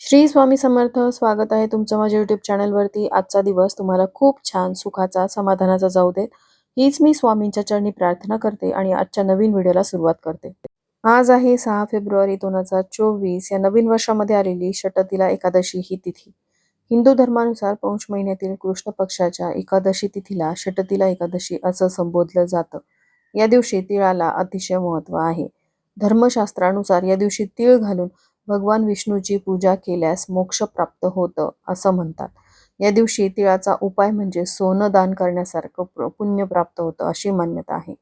श्री स्वामी समर्थ स्वागत आहे तुमचं माझ्या युट्यूब चॅनलवरती आजचा दिवस तुम्हाला खूप छान सुखाचा समाधानाचा जाऊ देत. हीच मी स्वामींच्या चरणी प्रार्थना करते आणि आजच्या नवीन व्हिडिओला सुरुवात करते. आज आहे सहा फेब्रुवारी दोन हजार चोवीस. या नवीन वर्षामध्ये आलेली षटतीला एकादशी ही तिथी. हिंदू धर्मानुसार पौष महिन्यातील कृष्ण पक्षाच्या एकादशी तिथीला षटतीला एकादशी असं संबोधलं जातं. या दिवशी तिळाला अतिशय महत्त्व आहे. धर्मशास्त्रानुसार या दिवशी तिळ घालून भगवान विष्णूची पूजा केल्यास मोक्ष प्राप्त होतं असं म्हणतात. या दिवशी तिळाचा उपाय म्हणजे सोनं दान करण्यासारखं पुण्य प्राप्त होतं अशी मान्यता आहे.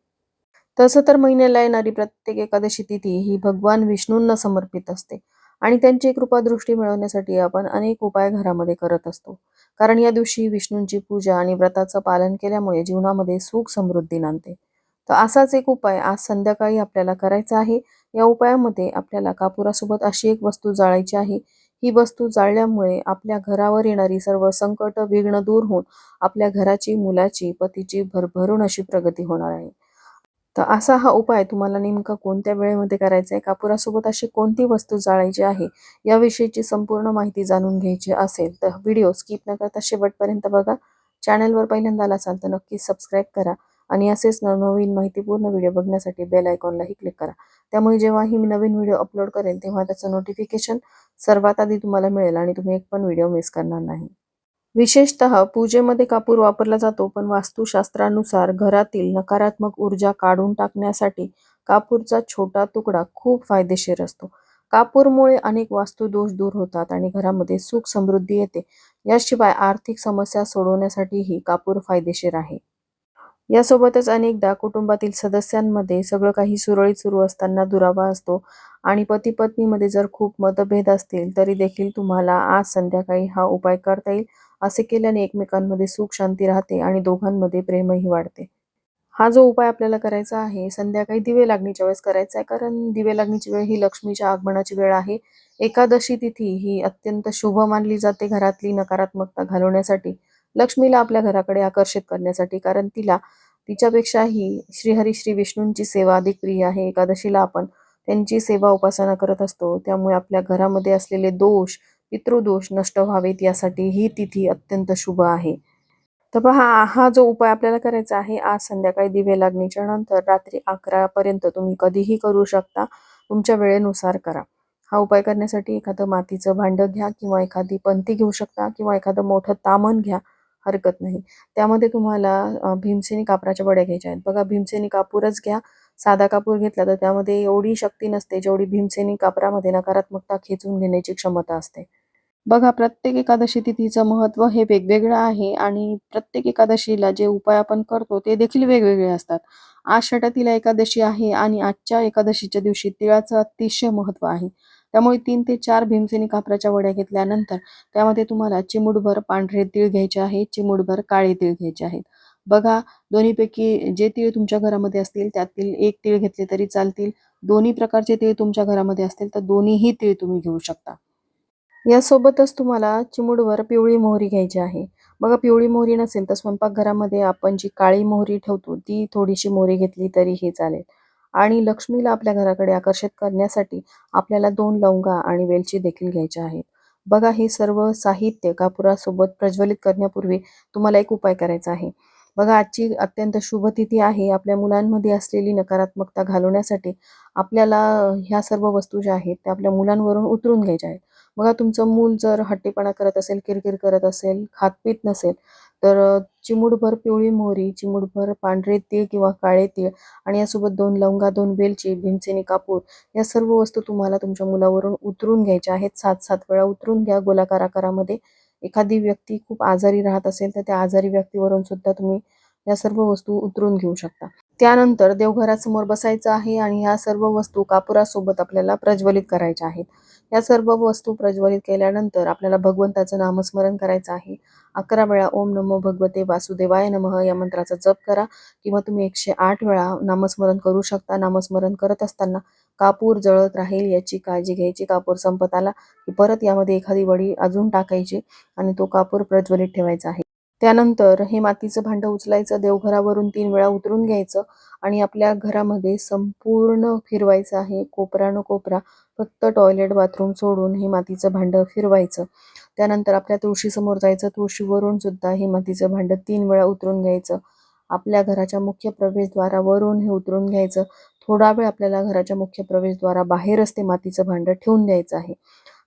तसं तर महिन्याला येणारी प्रत्येक एकादशी तिथी ही भगवान विष्णूंना समर्पित असते आणि त्यांची कृपादृष्टी मिळवण्यासाठी आपण अनेक उपाय घरामध्ये करत असतो. कारण या दिवशी विष्णूंची पूजा आणि व्रताचं पालन केल्यामुळे जीवनामध्ये सुख समृद्धी नांदते. तर असाच एक उपाय आज संध्याकाळी आपल्याला करायचा आहे. या उपायामध्ये आपल्याला कापुरासोबत अशी एक वस्तू जाळायची आहे. ही वस्तू जाळल्यामुळे आपल्या घरावर येणारी सर्व संकट विघ्न दूर होऊन आपल्या घराची मुलाची पतीची भरभरून अशी प्रगती होणार आहे. तर असा हा उपाय तुम्हाला नेमका कोणत्या वेळेमध्ये करायचा आहे? कापुरासोबत अशी कोणती वस्तू जाळायची आहे? याविषयीची संपूर्ण माहिती जाणून घ्यायची असेल तर व्हिडिओ स्किप न करता शेवटपर्यंत बघा. चॅनलवर पहिल्यांदा आला असाल तर नक्की सबस्क्राईब करा. आणि असेच नवनवीन माहितीपूर्ण व्हिडिओ बघण्यासाठी बेल आयकॉनलाही क्लिक करा. त्यामुळे जेव्हाही मी नवीन व्हिडिओ अपलोड करेल तेव्हा त्याचं नोटिफिकेशन सर्वात आधी तुम्हाला मिळेल आणि तुम्ही एक पण व्हिडिओ मिस करणार नाही. विशेषतः पूजेमध्ये कापूर वापरला जातो पण वास्तुशास्त्रानुसार घरातील नकारात्मक ऊर्जा काढून टाकण्यासाठी कापूरचा छोटा तुकडा खूप फायदेशीर असतो. कापूरमुळे अनेक वास्तुदोष दूर होतात आणि घरामध्ये सुख समृद्धी येते. याशिवाय आर्थिक समस्या सोडवण्यासाठीही कापूर फायदेशीर आहे. यासोबतच अनेकदा कुटुंबातील सदस्यांमध्ये सगळं काही सुरळीत सुरू असताना दुरावा असतो आणि पती पत्नीमध्ये जर खूप मतभेद असतील तरी देखील तुम्हाला आज संध्याकाळी हा उपाय करता येईल. असे केल्याने एकमेकांमध्ये सुख शांती राहते आणि दोघांमध्ये प्रेमही वाढते. हा जो उपाय आपल्याला करायचा आहे संध्याकाळी दिवे लागणीच्या वेळेस करायचा आहे कारण दिवे लागणीची वेळ ही लक्ष्मीच्या आगमनाची वेळ आहे. एकादशी तिथी ही अत्यंत शुभ मानली जाते घरातली नकारात्मकता घालवण्यासाठी. लक्ष्मीला आपल्या घराकडे आकर्षित करण्यासाठी कारण तिला तिच्यापेक्षाही श्रीहरी श्री विष्णूंची सेवा अधिक प्रिय आहे. एकादशीला आपण त्यांची सेवा उपासना करत असतो. त्यामुळे आपल्या घरामध्ये असलेले दोष पितृदोष नष्ट व्हावेत यासाठी ही तिथी अत्यंत शुभ आहे. तर पहा हा जो उपाय आपल्याला करायचा आहे आज संध्याकाळी दिवे लागणीच्या नंतर रात्री अकरा पर्यंत तुम्ही कधीही करू शकता. तुमच्या वेळेनुसार करा. हा उपाय करण्यासाठी एखादं मातीचं भांडं घ्या किंवा एखादी पंती घेऊ शकता किंवा एखादं मोठं तामण घ्या. हरकत नाही. त्यामध्ये तुम्हाला भीमसेनी कापराच्या बड्या घ्यायच्या आहेत. बघा भीमसेनी कापूरच घ्या. साधा कापूर घेतला तर त्यामध्ये एवढी शक्ती नसते जेवढी भीमसेनी कापरामध्ये नकारात्मकता खेचून घेण्याची क्षमता असते. बघा प्रत्येक एकादशी तिथीचं महत्त्व हे वेगवेगळं आहे आणि प्रत्येक एकादशीला जे उपाय आपण करतो ते देखील वेगवेगळे असतात. आज षटातील एकादशी आहे आणि आजच्या एकादशीच्या दिवशी तिळाचं अतिशय महत्त्व आहे. त्यामुळे तीन ते चार भीमसेनी कापराच्या वड्या घेतल्यानंतर त्यामध्ये तुम्हाला चिमूटभर पांढरे तीळ घ्यायचे आहेत चिमूटभर काळे तीळ घ्यायचे आहेत. बघा दोन्हीपैकी जे तीळ तुमच्या घरामध्ये असतील त्यातील एक तीळ घेतले तरी चालतील. दोन्ही प्रकारचे तीळ तुमच्या घरामध्ये असतील तर दोन्हीही तीळ तुम्ही घेऊ शकता. यासोबतच तुम्हाला चिमूटभर पिवळी मोहरी घ्यायची आहे. बघा पिवळी मोहरी नसेल तर स्वयंपाकघरामध्ये आपण जी काळी मोहरी ठेवतो ती थोडीशी मोहरी घेतली तरीही चालेल. आणि लक्ष्मीला आपल्या घराकडे आकर्षित करण्यासाठी आपल्याला दोन लवंगा आणि वेलची देखील घ्यायच्या आहेत. बघा हे सर्व साहित्य कापुरासोबत प्रज्वलित करण्यापूर्वी तुम्हाला एक उपाय करायचा आहे. बघा आजची अत्यंत शुभ तिथी आहे. आपल्या मुलांमध्ये असलेली नकारात्मकता घालवण्यासाठी आपल्याला ह्या सर्व वस्तू ज्या आहेत त्या आपल्या मुलांवरून उतरून घ्यायच्या आहेत. बघा तुमचं मूल जर हट्टीपणा करत असेल किरकिर करत असेल खातपीत नसेल तर चिमूटभर पिवळी मोहरी चिमूटभर पांढरे तीळ किंवा काळे तीळ आणि यासोबत दोन लवंगा दोन वेलची भीमसेनी कापूर या सर्व वस्तू तुम्हाला तुमच्या मुलावरून उतरून घ्यायच्या आहेत. सात सात वेळा उतरून घ्या गोलाकार आकारामध्ये एखादी व्यक्ती खूप आजारी राहत असेल तर त्या आजारी व्यक्तीवरून सुद्धा तुम्ही या सर्व वस्तू उतरून घेऊ शकता. त्यानंतर देवघरासमोर बसायचं आहे आणि ह्या सर्व वस्तू कापुरासोबत आपल्याला प्रज्वलित करायच्या आहेत. या सर्व वस्तू प्रज्वलित केल्यानंतर आपल्याला भगवंताचं नामस्मरण करायचं आहे. अकरा वेळा ओम नमो भगवते वासुदेवाय नमः या मंत्राचा जप करा किंवा तुम्ही एकशे आठ वेळा नामस्मरण करू शकता. नामस्मरण करत असताना कापूर जळत राहील याची काळजी घ्यायची. कापूर संपत आला की परत यामध्ये एखादी वडी अजून टाकायची आणि तो कापूर प्रज्वलित ठेवायचा आहे. त्यानंतर हे मातीचं भांडं उचलायचं देवघरावरून तीन वेळा उतरून घ्यायचं आणि आपल्या घरामध्ये संपूर्ण फिरवायचं आहे. कोपरा न कोपरा फक्त टॉयलेट बाथरूम सोडून हे मातीचं भांडं फिरवायचं. त्यानंतर आपल्या तुळशीसमोर जायचं. तुळशीवरून सुद्धा हे मातीचं भांडं तीन वेळा उतरून घ्यायचं. आपल्या घराच्या मुख्य प्रवेशद्वारावरून हे उतरून घ्यायचं. थोडा वेळ आपल्याला घराच्या मुख्य प्रवेशद्वारा बाहेरच ते मातीचं भांडं ठेवून द्यायचं आहे.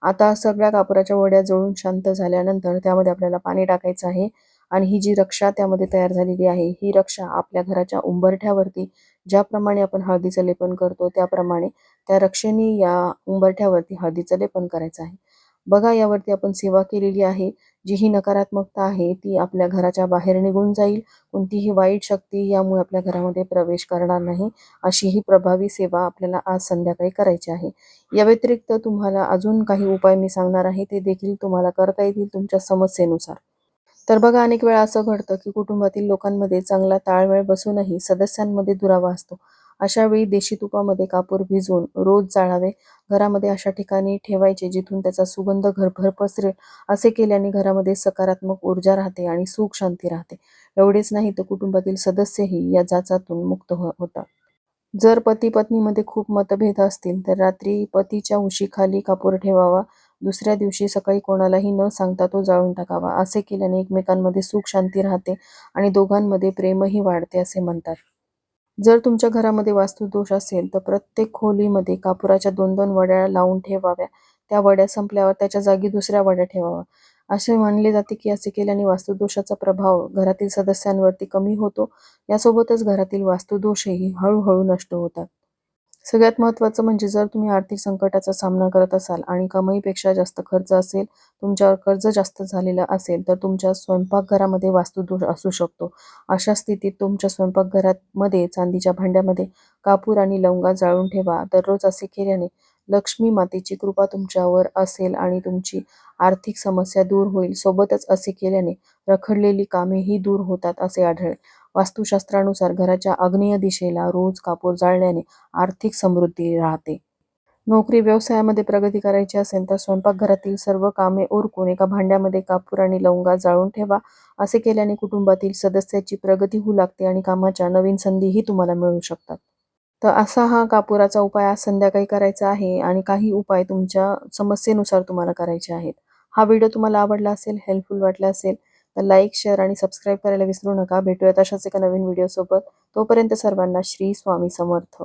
आता सगळ्या कापुराच्या वड्या जळून शांत झाल्यानंतर त्यामध्ये आपल्याला पाणी टाकायचं आहे आणि ही जी रक्षा त्यामध्ये तयार झालेली आहे ही रक्षा आपल्या घराच्या उंबरठ्यावरती ज्याप्रमाणे आपण हळदीचं लेपन करतो त्याप्रमाणे त्या रक्षेने या उंबरठ्यावरती हळदीचं लेपन करायचं आहे. बघा यावरती आपण सेवा केलेली आहे. जी ही नकारात्मकता आहे ती आपल्या घराच्या बाहेर निघून जाईल. कोणतीही वाईट शक्ती यामुळे आपल्या घरामध्ये प्रवेश करणार नाही. अशी ही प्रभावी सेवा आपल्याला आज संध्याकाळी करायची आहे. या व्यतिरिक्त तुम्हाला अजून काही उपाय मी सांगणार आहे ते देखील तुम्हाला करता येतील तुमच्या समस्येनुसार. तर बघा अनेक वेळा असं घडतं की कुटुंबातील लोकांमध्ये चांगला ताळमेळ बसूनही सदस्यांमध्ये दुरावा असतो. अशा वेळी देशी तुपामध्ये कापूर भिजवून रोज जाळावे. घरामध्ये अशा ठिकाणी ठेवायचे जिथून त्याचा सुगंध घरभर पसरेल असे केल्याने घरामध्ये सकारात्मक ऊर्जा राहते आणि सुख शांती राहते. एवढेच नाही तर कुटुंबातील सदस्यही या जाचातून मुक्त हो-, होतात. जर पती पत्नीमध्ये खूप मतभेद असतील तर रात्री पतीच्या उशीखाली कापूर ठेवावा. दुसऱ्या दिवशी सकाळी कोणालाही न सांगता तो जाळून टाकावा. असे केल्याने एकमेकांमध्ये सुख शांती राहते आणि दोघांमध्ये प्रेमही वाढते असे म्हणतात. जर तुमच्या घरामध्ये वास्तुदोष असेल तर प्रत्येक खोलीमध्ये कापुराच्या दोन दोन वड्या लावून ठेवाव्या. त्या वड्या संपल्यावर त्याच्या जागी दुसऱ्या वड्या ठेवाव्या. असे मानले जाते की असे केल्याने वास्तुदोषाचा प्रभाव घरातील सदस्यांवरती कमी होतो. यासोबतच घरातील वास्तुदोषही हळूहळू नष्ट होतात. सगळ्यात महत्त्वाचं म्हणजे जर तुम्ही आर्थिक संकटाचा सामना करत असाल आणि कमाईपेक्षा जास्त खर्च असेल तुमच्यावर कर्ज जास्त झालेलं असेल तर तुमच्या स्वयंपाकघरामध्ये वास्तुदोष असू शकतो. अशा स्थितीत तुमच्या स्वयंपाकघरामध्ये चांदीच्या भांड्यामध्ये कापूर आणि लवंगा जाळून ठेवा. दररोज असे केल्याने लक्ष्मी मातेची कृपा तुमच्यावर असेल आणि तुमची आर्थिक समस्या दूर होईल. सोबतच असे केल्याने रखडलेली कामेही दूर होतात असे आढळेल. वास्तुशास्त्रानुसार घराच्या आग्नेय दिशेला रोज कापूर जाळल्याने आर्थिक समृद्धी राहते. नोकरी व्यवसायामध्ये प्रगती करायची असेल तर स्वयंपाकघरातील सर्व कामे ओरकून एका भांड्यामध्ये कापूर आणि लवंगा जाळून ठेवा. असे केल्याने कुटुंबातील सदस्याची प्रगती होऊ लागते आणि कामाच्या नवीन संधीही तुम्हाला मिळू शकतात. तर असा हा कापुराचा उपाय आज संध्याकाळी करायचा आहे आणि काही उपाय तुमच्या समस्येनुसार तुम्हाला करायचे आहेत. हा व्हिडिओ तुम्हाला आवडला असेल हेल्पफुल वाटला असेल तर लाईक शेअर आणि सबस्क्राईब करायला विसरू नका. भेटूयात अशाच एका नवीन व्हिडिओसोबत तोपर्यंत सर्वांना श्री स्वामी समर्थ.